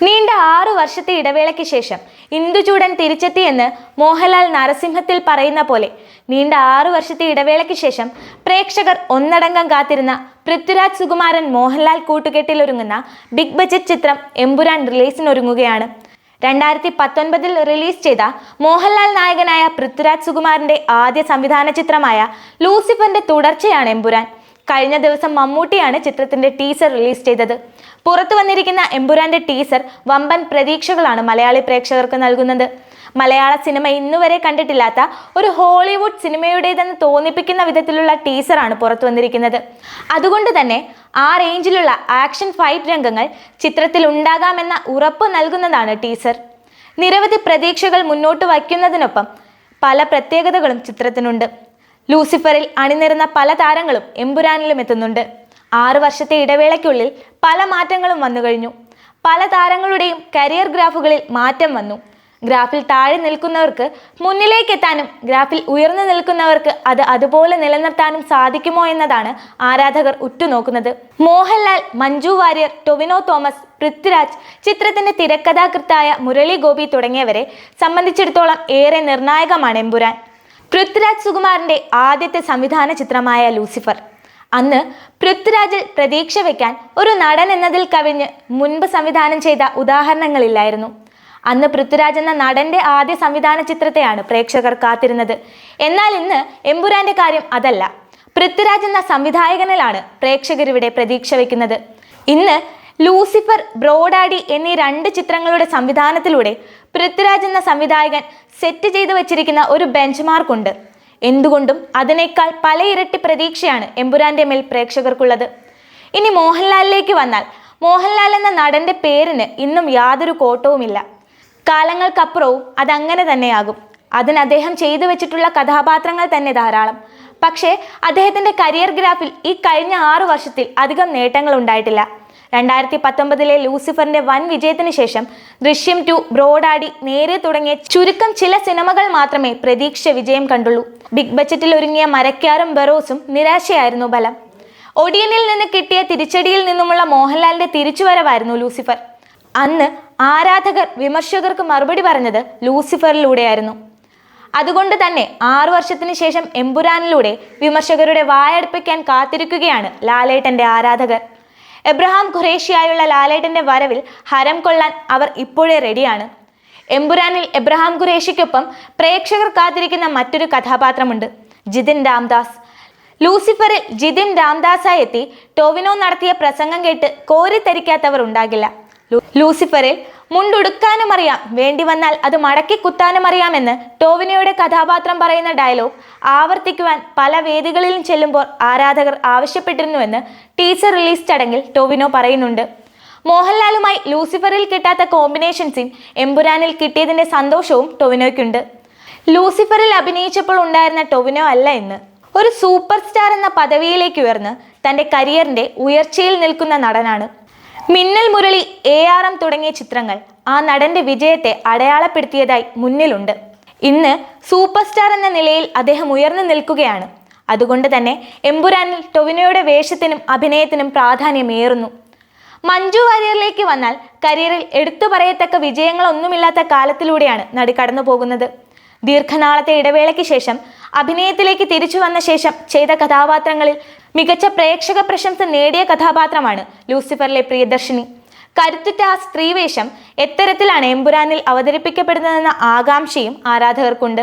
നീണ്ട ആറു വർഷത്തെ ഇടവേളയ്ക്ക് ശേഷം ഇന്ദുചൂടൻ തിരിച്ചെത്തിയെന്ന് മോഹൻലാൽ നരസിംഹത്തിൽ പറയുന്ന പോലെ നീണ്ട ആറു വർഷത്തെ ഇടവേളയ്ക്ക് ശേഷം പ്രേക്ഷകർ ഒന്നടങ്കം കാത്തിരുന്ന പൃഥ്വിരാജ് സുകുമാരൻ മോഹൻലാൽ കൂട്ടുകെട്ടിൽ ഒരുങ്ങുന്ന ബിഗ് ബജറ്റ് ചിത്രം എമ്പുരാൻ റിലീസിനൊരുങ്ങുകയാണ്. രണ്ടായിരത്തി പത്തൊൻപതിൽ റിലീസ് ചെയ്ത മോഹൻലാൽ നായകനായ പൃഥ്വിരാജ് സുകുമാരന്റെ ആദ്യ സംവിധാന ചിത്രമായ ലൂസിഫറിന്റെ തുടർച്ചയാണ് എമ്പുരാൻ കഴിഞ്ഞ ദിവസം മമ്മൂട്ടിയാണ് ചിത്രത്തിന്റെ ടീസർ റിലീസ് ചെയ്തത്. പുറത്തു വന്നിരിക്കുന്ന എമ്പുരാന്റെ ടീസർ വമ്പൻ പ്രതീക്ഷകളാണ് മലയാളി പ്രേക്ഷകർക്ക് നൽകുന്നത്. മലയാള സിനിമ ഇന്നുവരെ കണ്ടിട്ടില്ലാത്ത ഒരു ഹോളിവുഡ് സിനിമയുടേതെന്ന് തോന്നിപ്പിക്കുന്ന വിധത്തിലുള്ള ടീസറാണ് പുറത്തു വന്നിരിക്കുന്നത്. അതുകൊണ്ട് തന്നെ ആ റേഞ്ചിലുള്ള ആക്ഷൻ ഫൈറ്റ് രംഗങ്ങൾ ചിത്രത്തിൽ ഉണ്ടാകാമെന്ന ഉറപ്പ് നൽകുന്നതാണ് ടീസർ നിരവധി പ്രതീക്ഷകൾ മുന്നോട്ട് വയ്ക്കുന്നതിനൊപ്പം പല പ്രത്യേകതകളും ചിത്രത്തിനുണ്ട്. ലൂസിഫറിൽ അണിനിരുന്ന പല താരങ്ങളും എമ്പുരാനിലും എത്തുന്നുണ്ട്. ആറു വർഷത്തെ ഇടവേളയ്ക്കുള്ളിൽ പല മാറ്റങ്ങളും വന്നു കഴിഞ്ഞു. പല താരങ്ങളുടെയും കരിയർ ഗ്രാഫുകളിൽ മാറ്റം വന്നു. ഗ്രാഫിൽ താഴെ നിൽക്കുന്നവർക്ക് മുന്നിലേക്ക് എത്താനും ഗ്രാഫിൽ ഉയർന്നു നിൽക്കുന്നവർക്ക് അത് അതുപോലെ നിലനിർത്താനും സാധിക്കുമോ എന്നതാണ് ആരാധകർ ഉറ്റുനോക്കുന്നത്. മോഹൻലാൽ മഞ്ജു വാര്യർ ടൊവിനോ തോമസ് പൃഥ്വിരാജ് ചിത്രത്തിന്റെ തിരക്കഥാകൃത്തായ മുരളി ഗോപി തുടങ്ങിയവരെ സംബന്ധിച്ചിടത്തോളം ഏറെ നിർണായകമാണ് എമ്പുരാൻ. പൃഥ്വിരാജ് സുകുമാറിന്റെ ആദ്യത്തെ സംവിധാന ചിത്രമായ ലൂസിഫർ. അന്ന് പൃഥ്വിരാജിൽ പ്രതീക്ഷ വയ്ക്കാൻ ഒരു നടൻ എന്നതിൽ കവിഞ്ഞ് മുൻപ് സംവിധാനം ചെയ്ത ഉദാഹരണങ്ങളില്ലായിരുന്നു. അന്ന് പൃഥ്വിരാജ് എന്ന നടന്റെ ആദ്യ സംവിധാന ചിത്രത്തെയാണ് പ്രേക്ഷകർ കാത്തിരുന്നത്. എന്നാൽ ഇന്ന് എമ്പുരാന്റെ കാര്യം അതല്ല. പൃഥ്വിരാജ് എന്ന സംവിധായകനിലാണ് പ്രേക്ഷകരിവിടെ പ്രതീക്ഷ വയ്ക്കുന്നത് ഇന്ന് ലൂസിഫർ ബ്രോഡാഡി എന്നീ രണ്ട് ചിത്രങ്ങളുടെ സംവിധാനത്തിലൂടെ പൃഥ്വിരാജ് എന്ന സംവിധായകൻ സെറ്റ് ചെയ്തു വച്ചിരിക്കുന്ന ഒരു ബെഞ്ച് മാർക്കുണ്ട് എന്തുകൊണ്ടും അതിനേക്കാൾ പല ഇരട്ടി പ്രതീക്ഷയാണ് എമ്പുരാന്റെ മേൽ പ്രേക്ഷകർക്കുള്ളത്. ഇനി മോഹൻലാലിലേക്ക് വന്നാൽ മോഹൻലാൽ എന്ന നടന്റെ പേരിന് ഇന്നും യാതൊരു കോട്ടവുമില്ല. കാലങ്ങൾക്കപ്പുറവും അതങ്ങനെ തന്നെയാകും. അതിന് അദ്ദേഹം ചെയ്തു വെച്ചിട്ടുള്ള കഥാപാത്രങ്ങൾ തന്നെ ധാരാളം. പക്ഷേ അദ്ദേഹത്തിന്റെ കരിയർ ഗ്രാഫിൽ ഈ കഴിഞ്ഞ ആറു വർഷത്തിൽ അധികം നേട്ടങ്ങൾ ഉണ്ടായിട്ടില്ല. രണ്ടായിരത്തി പത്തൊമ്പതിലെ ലൂസിഫറിന്റെ വൻ വിജയത്തിന് ശേഷം ദൃശ്യം ടു ബ്രോഡാഡി നേരെ തുടങ്ങിയ ചുരുക്കം ചില സിനിമകൾ മാത്രമേ പ്രതീക്ഷ വിജയം കണ്ടുള്ളൂ. ബിഗ് ബജറ്റിൽ ഒരുങ്ങിയ മരക്കാരും ബറോസും നിരാശയായിരുന്നു ബലം. ഒടിയനിൽ നിന്ന് കിട്ടിയ തിരിച്ചടിയിൽ നിന്നുമുള്ള മോഹൻലാലിന്റെ തിരിച്ചുവരവായിരുന്നു ലൂസിഫർ. അന്ന് ആരാധകർ വിമർശകർക്ക് മറുപടി പറഞ്ഞത് ലൂസിഫറിലൂടെയായിരുന്നു. അതുകൊണ്ട് തന്നെ ആറു വർഷത്തിന് ശേഷം എമ്പുരാനിലൂടെ വിമർശകരുടെ വായടുപ്പിക്കാൻ കാത്തിരിക്കുകയാണ് ലാലേട്ടന്റെ ആരാധകർ. എബ്രഹാം ഖുറേഷിയായുള്ള ലാലേട്ടന്റെ വരവിൽ ഹരം കൊള്ളാൻ അവർ ഇപ്പോഴേ റെഡിയാണ്. എമ്പുരാനിൽ എബ്രഹാം ഖുറേഷിക്കൊപ്പം പ്രേക്ഷകർ കാത്തിരിക്കുന്ന മറ്റൊരു കഥാപാത്രമുണ്ട് ജിതിൻ രാംദാസ്. ലൂസിഫറിൽ ജിതിൻ രാംദാസായി എത്തി ടോവിനോ നടത്തിയ പ്രസംഗം കേട്ട് കോരിത്തരിക്കാത്തവർ ഉണ്ടാകില്ല. ലൂസിഫറിൽ മുണ്ടുടുക്കാനും അറിയാം. വേണ്ടി വന്നാൽ അത് മടക്കി കുത്താനും അറിയാമെന്ന് ടോവിനോയുടെ കഥാപാത്രം പറയുന്ന ഡയലോഗ് ആവർത്തിക്കുവാൻ പല വേദികളിലും ചെല്ലുമ്പോൾ ആരാധകർ ആവശ്യപ്പെട്ടിരുന്നുവെന്ന് ടീച്ചർ റിലീസ് ചടങ്ങിൽ ടോവിനോ പറയുന്നുണ്ട്. മോഹൻലാലുമായി ലൂസിഫറിൽ കിട്ടാത്ത കോമ്പിനേഷൻ സീൻ എമ്പുരാനിൽ കിട്ടിയതിന്റെ സന്തോഷവും ടൊവിനോയ്ക്കുണ്ട്. ലൂസിഫറിൽ അഭിനയിച്ചപ്പോൾ ഉണ്ടായിരുന്ന ടൊവിനോ അല്ല ഇന്ന് ഒരു സൂപ്പർ സ്റ്റാർ എന്ന പദവിയിലേക്ക് ഉയർന്ന് തന്റെ കരിയറിന്റെ ഉയർച്ചയിൽ നിൽക്കുന്ന നടനാണ്. Minnal Murali A R M തുടങ്ങിയ ചിത്രങ്ങൾ ആ നടന്റെ വിജയത്തെ അടയാളപ്പെടുത്തിയതായി മുന്നിലുണ്ട്. ഇന്ന് സൂപ്പർ സ്റ്റാർ എന്ന നിലയിൽ അദ്ദേഹം ഉയർന്നു നിൽക്കുകയാണ്. അതുകൊണ്ട് തന്നെ എമ്പുരാനിൽ ടൊവിനോയുടെ വേഷത്തിനും അഭിനയത്തിനും പ്രാധാന്യമേറുന്നു. മഞ്ജു വാര്യറിലേക്ക് വന്നാൽ കരിയറിൽ എടുത്തു പറയത്തക്ക വിജയങ്ങളൊന്നുമില്ലാത്ത കാലത്തിലൂടെയാണ് നടി കടന്നു പോകുന്നത് ദീർഘനാളത്തെ ഇടവേളയ്ക്ക് ശേഷം അഭിനയത്തിലേക്ക് തിരിച്ചു വന്ന ശേഷം ചെയ്ത കഥാപാത്രങ്ങളിൽ മികച്ച പ്രേക്ഷക പ്രശംസ നേടിയ കഥാപാത്രമാണ് ലൂസിഫറിലെ പ്രിയദർശിനി. കരുത്തുറ്റ ആ സ്ത്രീവേഷം എത്തരത്തിലാണ് എമ്പുരാനിൽ അവതരിപ്പിക്കപ്പെടുന്നതെന്ന ആകാംക്ഷയും ആരാധകർക്കുണ്ട്.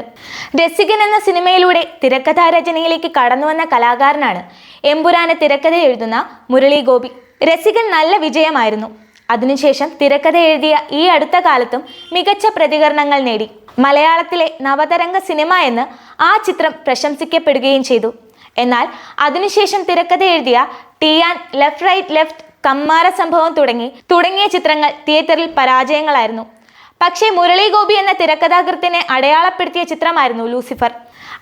രസികൻ എന്ന സിനിമയിലൂടെ തിരക്കഥാ രചനയിലേക്ക് കടന്നുവന്ന കലാകാരനാണ് എമ്പുരാന് തിരക്കഥ എഴുതുന്ന മുരളി ഗോപി. രസികൻ നല്ല വിജയമായിരുന്നു. അതിനുശേഷം തിരക്കഥ എഴുതിയ ഈ അടുത്ത കാലത്തും മികച്ച പ്രതികരണങ്ങൾ നേടി. മലയാളത്തിലെ നവതരംഗ സിനിമ എന്ന് ആ ചിത്രം പ്രശംസിക്കപ്പെടുകയും ചെയ്തു. എന്നാൽ അതിനുശേഷം തിരക്കഥ എഴുതിയ ടിയാൻ left right left Kammara Sambhavam തുടങ്ങി. തുടങ്ങിയ ചിത്രങ്ങൾ തിയേറ്ററിൽ പരാജയങ്ങളായിരുന്നു. പക്ഷേ മുരളി ഗോപി എന്ന തിരക്കഥാകൃത്തിനെ അടയാളപ്പെടുത്തിയ ചിത്രമായിരുന്നു ലൂസിഫർ.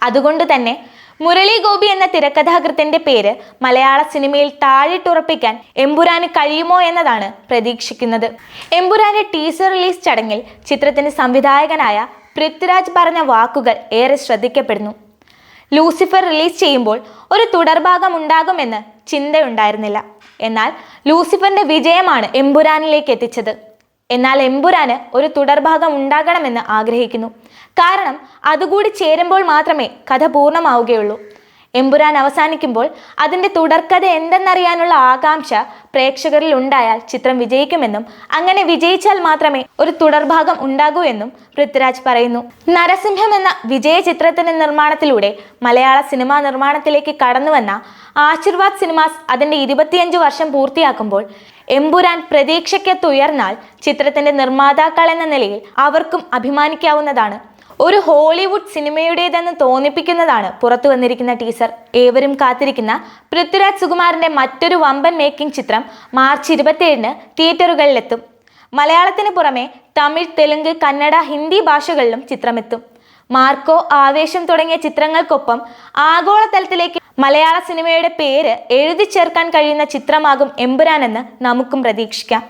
അതുകൊണ്ട് തന്നെ മുരളി ഗോപി എന്ന തിരക്കഥാകൃത്തിന്റെ പേര് മലയാള സിനിമയിൽ താഴിട്ടുറപ്പിക്കാൻ എമ്പുരാന് കഴിയുമോ എന്നതാണ് പ്രതീക്ഷിക്കുന്നത്. എമ്പുരാന്റെ ടീസർ റിലീസ് ചടങ്ങിൽ ചിത്രത്തിന്റെ സംവിധായകനായ പൃഥ്വിരാജ് പറഞ്ഞ വാക്കുകൾ ഏറെ ശ്രദ്ധിക്കപ്പെടുന്നു. ലൂസിഫർ റിലീസ് ചെയ്യുമ്പോൾ ഒരു തുടർഭാഗം ഉണ്ടാകുമെന്ന് ചിന്തയുണ്ടായിരുന്നില്ല. എന്നാൽ ലൂസിഫറിന്റെ വിജയമാണ് എമ്പുരാനിലേക്ക് എത്തിച്ചത്. എന്നാൽ എമ്പുരാന് ഒരു തുടർഭാഗം ഉണ്ടാകണമെന്ന് ആഗ്രഹിക്കുന്നു. കാരണം അതുകൂടി ചേരുമ്പോൾ മാത്രമേ കഥ പൂർണമാവുകയുള്ളൂ. എമ്പുരാൻ അവസാനിക്കുമ്പോൾ അതിന്റെ തുടർക്കഥ എന്തെന്നറിയാനുള്ള ആകാംക്ഷ പ്രേക്ഷകരിൽ ഉണ്ടായാൽ ചിത്രം വിജയിക്കുമെന്നും അങ്ങനെ വിജയിച്ചാൽ മാത്രമേ ഒരു തുടർഭാഗം ഉണ്ടാകൂ എന്നും പൃഥ്വിരാജ് പറയുന്നു. നരസിംഹം എന്ന വിജയ ചിത്രത്തിന്റെ നിർമ്മാണത്തിലൂടെ മലയാള സിനിമാ നിർമ്മാണത്തിലേക്ക് കടന്നുവന്ന ആശീർവാദ് സിനിമാസ് അതിന്റെ ഇരുപത്തിയഞ്ച് വർഷം പൂർത്തിയാക്കുമ്പോൾ എമ്പുരാൻ പ്രതീക്ഷയ്ക്കത്തുയർന്നാൽ ചിത്രത്തിന്റെ നിർമ്മാതാക്കൾ എന്ന നിലയിൽ അവർക്കും അഭിമാനിക്കാവുന്നതാണ്. ഒരു ഹോളിവുഡ് സിനിമയുടേതെന്ന് തോന്നിപ്പിക്കുന്നതാണ് പുറത്തു വന്നിരിക്കുന്ന ടീസർ. ഏവരും കാത്തിരിക്കുന്ന പൃഥ്വിരാജ് സുകുമാറിന്റെ മറ്റൊരു വമ്പൻ മേക്കിംഗ് ചിത്രം മാർച്ച് ഇരുപത്തിയേഴിന് തിയേറ്ററുകളിലെത്തും. മലയാളത്തിന് പുറമെ തമിഴ് തെലുങ്ക് കന്നഡ ഹിന്ദി ഭാഷകളിലും ചിത്രമെത്തും. മാർക്കോ ആവേശം തുടങ്ങിയ ചിത്രങ്ങൾക്കൊപ്പം ആഗോളതലത്തിലേക്ക് മലയാള സിനിമയുടെ പേര് എഴുതി ചേർക്കാൻ കഴിയുന്ന ചിത്രമാകും എമ്പുരാനെന്ന് നമുക്കും പ്രതീക്ഷിക്കാം.